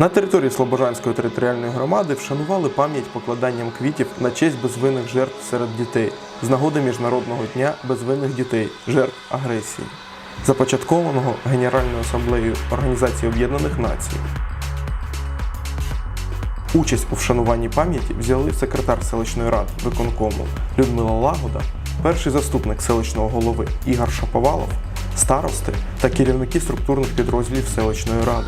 На території Слобожанської територіальної громади вшанували пам'ять покладанням квітів на честь безвинних жертв серед дітей з нагоди Міжнародного дня безвинних дітей, жертв агресії, започаткованого Генеральною асамблеєю Організації Об'єднаних Націй. Участь у вшануванні пам'яті взяли секретар селищної ради виконкому Людмила Лагода, перший заступник селищного голови Ігор Шаповалов, старости та керівники структурних підрозділів селищної ради.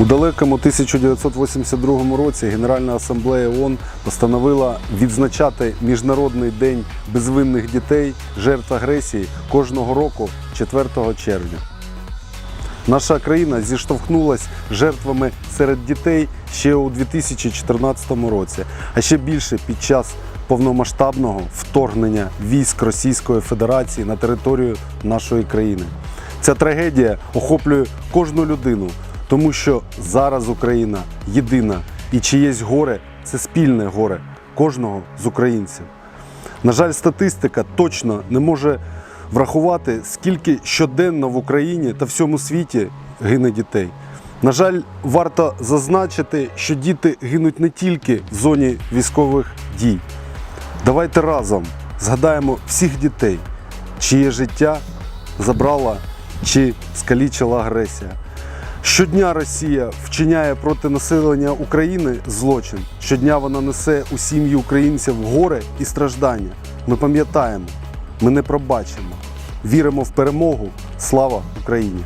У далекому 1982 році Генеральна асамблея ООН постановила відзначати Міжнародний день безвинних дітей, жертв агресії кожного року 4 червня. Наша країна зіштовхнулася жертвами серед дітей ще у 2014 році, а ще більше під час повномасштабного вторгнення військ Російської Федерації на територію нашої країни. Ця трагедія охоплює кожну людину, тому що зараз Україна єдина і чиєсь горе це спільне горе кожного з українців. На жаль, статистика точно не може врахувати, скільки щоденно в Україні та всьому світі гине дітей. На жаль, варто зазначити, що діти гинуть не тільки в зоні військових дій. Давайте разом згадаємо всіх дітей, чиє життя забрала чи скалічила агресія. Щодня Росія вчиняє проти населення України злочин. Щодня вона несе у сім'ї українців горе і страждання. Ми пам'ятаємо, ми не пробачимо. Віримо в перемогу. Слава Україні!